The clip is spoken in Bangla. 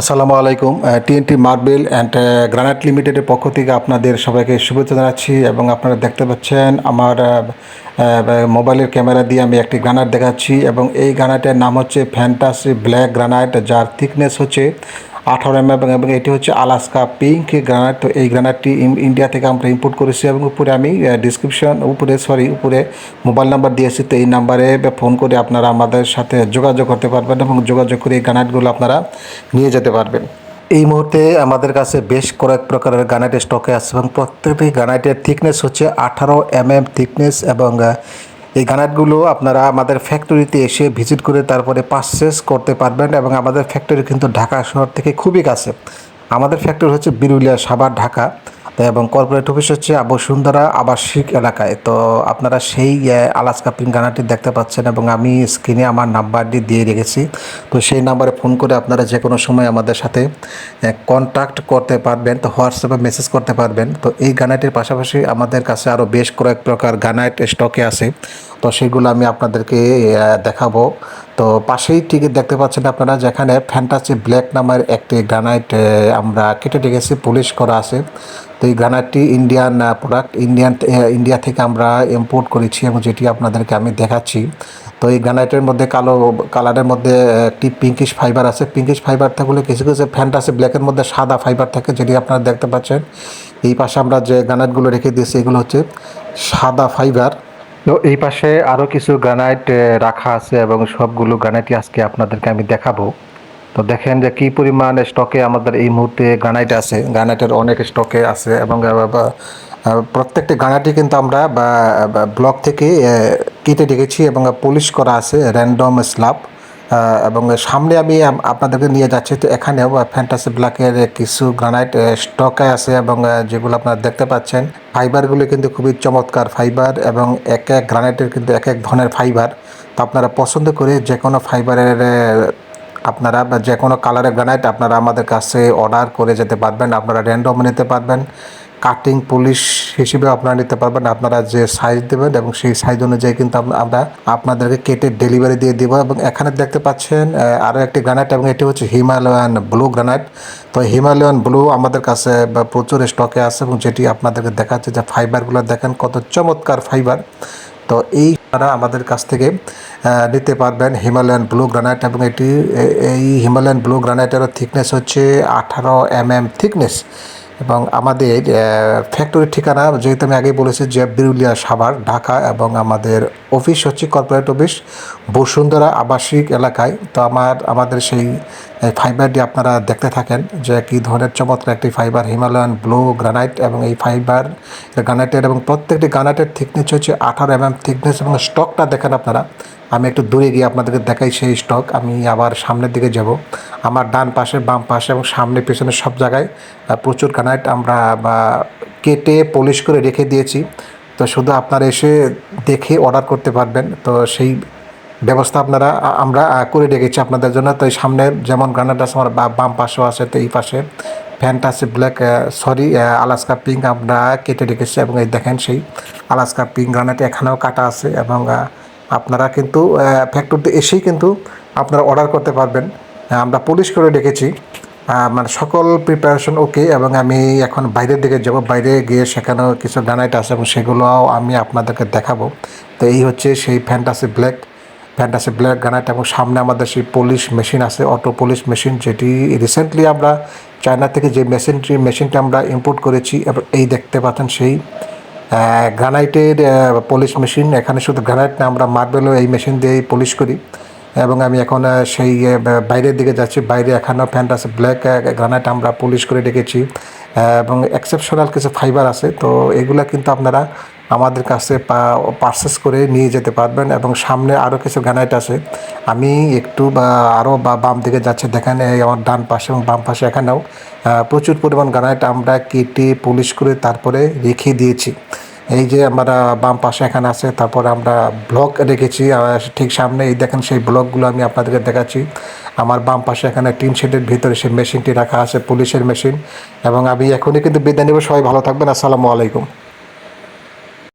আসসালামু আলাইকুম। টিএনটি মার্বেল অ্যান্ড গ্রানাইট লিমিটেডের পক্ষ থেকে আপনাদের সবাইকে শুভেচ্ছা জানাচ্ছি এবং আপনারা দেখতে পাচ্ছেন আমার মোবাইলের ক্যামেরা দিয়ে আমি একটি গ্রানাইট দেখাচ্ছি এবং এই গ্রানাইটের নাম হচ্ছে ফ্যান্টাসি ব্ল্যাক গ্রানাইট যার থিকনেস হচ্ছে আঠারো এম এবং এবং এটি হচ্ছে আলাস্কা পিঙ্ক গ্রানাইট তো এই গ্রানাইটটি ইন্ডিয়া থেকে আমরা ইম্পোর্ট করেছি এবং উপরে আমি ডিসক্রিপশন উপরে সরি উপরে মোবাইল নাম্বার দিয়েছি। তো এই নাম্বারে ফোন করে আপনারা আমাদের সাথে যোগাযোগ করতে পারবেন এবং যোগাযোগ করে এই গ্রানাইটগুলো আপনারা নিয়ে যেতে পারবেন। এই মুহূর্তে আমাদের কাছে বেশ কয়েক প্রকারের গ্রানাইট স্টকে আছে এবং প্রত্যেকটি গ্রানাইটের থিকনেস হচ্ছে আঠারো এম এম থিকনেস এবং এই গ্রানাইটগুলো আপনারা আমাদের ফ্যাক্টরিতে এসে ভিজিট করে তারপরে পারচেস করতে পারবেন এবং আমাদের ফ্যাক্টরি কিন্তু ঢাকা শহর থেকে খুবই কাছে। আমাদের ফ্যাক্টরি হচ্ছে বিরুলিয়া সাবার ঢাকা। এবং কর্পোরেট অফিস হচ্ছে বসুন্ধরা আবাসিক এলাকায়। তো আপনারা সেই আহ, আলাস্কা পিন গানাটি দেখতে পাচ্ছেন এবং আমি স্ক্রিনে আমার নাম্বারটি দিয়ে রেখেছি। তো সেই নাম্বারে ফোন করে আপনারা যে কোনো সময় আমাদের সাথে কন্ট্যাক্ট করতে পারবেন তো হোয়াটসঅ্যাপে মেসেজ করতে পারবেন। তো এই গানাইটের পাশাপাশি আমাদের কাছে আরও বেশ কয়েক প্রকার গানাইট স্টকে আছে। তো সেগুলো আমি আপনাদেরকে দেখাবো। তো পাশেই ঠিক দেখতে পাচ্ছেন আপনারা যেখানে ফ্যান্টাসি ব্ল্যাক নামের একটি গ্রানাইট আমরা কেটে রেখেছি পুলিশ করা আছে। তো এই গ্রানাইটটি ইন্ডিয়ান প্রোডাক্ট ইন্ডিয়ান ইন্ডিয়া থেকে আমরা ইম্পোর্ট করেছি এবং যেটি আপনাদেরকে আমি দেখাচ্ছি। তো এই গ্রানাইটের মধ্যে কালো কালারের মধ্যে একটি পিঙ্কিশ ফাইবার আছে। পিঙ্কিশ ফাইবার থাকলে কিছু কিছু ফ্যান্টাসি ব্ল্যাকের মধ্যে সাদা ফাইবার থাকে, যেটি আপনারা দেখতে পাচ্ছেন। এই পাশে আমরা যে গ্রানাইটগুলো রেখে দিয়েছি, এগুলো হচ্ছে সাদা ফাইবার তো এই পাশে আরও কিছু গ্রানাইট রাখা আছে এবং সবগুলো গ্রানাইটই আজকে আপনাদেরকে আমি দেখাবো। তো দেখেন যে কি পরিমাণ স্টকে আমাদের এই মুহূর্তে গ্রানাইট আছে। গ্রানাইটের অনেক স্টকে আছে এবং প্রত্যেকটি গ্রানাইটই কিন্তু আমরা ব্লক থেকে কেটে ডেকেছি এবং পলিশ করা আছে র্যান্ডম স্ল্যাব এবং সামনে আমি আপনাদেরকে নিয়ে যাচ্ছি। তো এখানেও ফ্যান্টাসি ব্ল্যাকের কিছু গ্রানাইট স্টকে আছে এবং যেগুলো আপনারা দেখতে পাচ্ছেন। ফাইবারগুলো কিন্তু খুবই চমৎকার ফাইবার এবং এক এক গ্রানাইটের কিন্তু এক এক ধরনের ফাইবার তো আপনারা পছন্দ করে যে কোনো ফাইবারের আপনারা যে কোনো কালারের গ্রানাইট আপনারা আমাদের কাছে অর্ডার করে যেতে পারবেন। আপনারা র্যান্ডম নিতে পারবেন। কাটিং পুলিশ হিসেবে আপনারা নিতে পারবেন। আপনারা যে সাইজ দেবেন এবং সেই সাইজ অনুযায়ী কিন্তু আম- আমরা আপনাদেরকে কেটে ডেলিভারি দিয়ে দিব এবং এখানে দেখতে পাচ্ছেন আরও একটি গ্রানাইট এবং এটি হচ্ছে হিমালয়ান ব্লু গ্রানাইট তো হিমালয়ান ব্লু আমাদের কাছে প্রচুর স্টকে আছে এবং যেটি আপনাদেরকে দেখাচ্ছে যে ফাইবারগুলো দেখেন কত চমৎকার ফাইবার তো এই আপনারা আমাদের কাছ থেকে নিতে পারবেন হিমালয়ান ব্লু গ্রানাইট এবং এটি এই হিমালয়ান ব্লু গ্রানাইটেরও থিকনেস হচ্ছে আঠারো এম এম থিকনেস এবং আমাদের ফ্যাক্টরির ঠিকানা যেহেতু আমি আগে বলেছি যে বিরুলিয়া সাভার ঢাকা এবং আমাদের অফিস হচ্ছে কর্পোরেট অফিস বসুন্ধরা আবাসিক এলাকায়। তো আমার, আমাদের সেই ফাইবারটি আপনারা দেখতে থাকেন যে কী ধরনের চমৎকার একটি ফাইবার হিমালয়ান ব্লু গ্রানাইট এবং এই ফাইবার গ্রানাইটের এবং প্রত্যেকটি গ্রানাইটের থিকনেস হচ্ছে আঠারো এম এম থিকনেস এবং স্টকটা দেখেন আপনারা। আমি একটু দূরে গিয়ে আপনাদেরকে দেখাই সেই স্টক আমি আবার সামনের দিকে যাব। আমার ডান পাশে, বাম পাশে এবং সামনে পেছনে সব জায়গায় প্রচুর গ্রানাইট আমরা, বা কেটে পলিশ করে রেখে দিয়েছি। তো শুধু আপনারা এসে দেখে অর্ডার করতে পারবেন। তো সেই ব্যবস্থা আপনারা, আমরা করে রেখেছি আপনাদের জন্য। তো এই সামনে যেমন গ্রানাইট আছে, আমার বাম পাশেও আছে, তো এই পাশে ফ্যানটা আছে ব্ল্যাক সরি আলাস্কা পিঙ্ক আমরা কেটে রেখেছি এবং এই দেখেন সেই আলাস্কা পিঙ্ক গ্রানাইট এখানেও কাটা আছে এবং আপনারা কিন্তু ফ্যাক্টরিতে এসেই কিন্তু আপনারা অর্ডার করতে পারবেন। আমরা পলিশ করে রেখেছি। মানে সকল প্রিপারেশন ওকে এবং আমি এখন বাইরের দিকে যাব, বাইরে গিয়ে সেখানেও কিছু গ্রানাইট আছে, এবং সেগুলোও আমি আপনাদেরকে দেখাবো। তো এই হচ্ছে সেই fantasy black fantasy black granite এবং সামনে আমাদের সেই পলিশ মেশিন আছে অটো পলিশ মেশিন যেটি রিসেন্টলি আমরা চায়না থেকে যে মেশিনটি মেশিনটা আমরা ইম্পোর্ট করেছি, এবং এই দেখতে পাচ্ছেন সেই গ্রানাইটের পলিশ মেশিন এখানে শুধু গ্রানাইট না, আমরা মার্বেলও এই মেশিন দিয়েই পলিশ করি। এবং আমি এখন সেই বাইরের দিকে যাচ্ছি। বাইরে এখানেও ফ্যান্টাসি ব্ল্যাক গ্রানাইট আমরা পলিশ করে রেখেছি। এবং এক্সেপশনাল কিছু ফাইবার আছে। তো এগুলা কিন্তু আপনারা আমাদের কাছে পারচেস করে নিয়ে যেতে পারবেন এবং সামনে আরও কিছু গ্রানাইট আছে। আমি একটু, বা আরও বা, বাম দিকে যাচ্ছে। দেখেন আমার ডান পাশে এবং বাম পাশে এখানেও প্রচুর পরিমাণ গ্রানাইট আমরা কেটে পলিশ করে তারপরে রেখে দিয়েছি। এই যে আমরা বাম পাশে এখানে আছে, তারপর আমরা ব্লক রেখেছি ঠিক সামনে এই দেখেন সেই ব্লকগুলো আমি আপনাদেরকে দেখাচ্ছি। আমার বাম পাশে এখানে টিন শেডের ভিতরে সেই মেশিনটি রাখা আছে, পুলিশের মেশিন। এবং আমি এখনই কিন্তু বিদায় নেব, সবাই ভালো থাকবেন, আসসালামু আলাইকুম।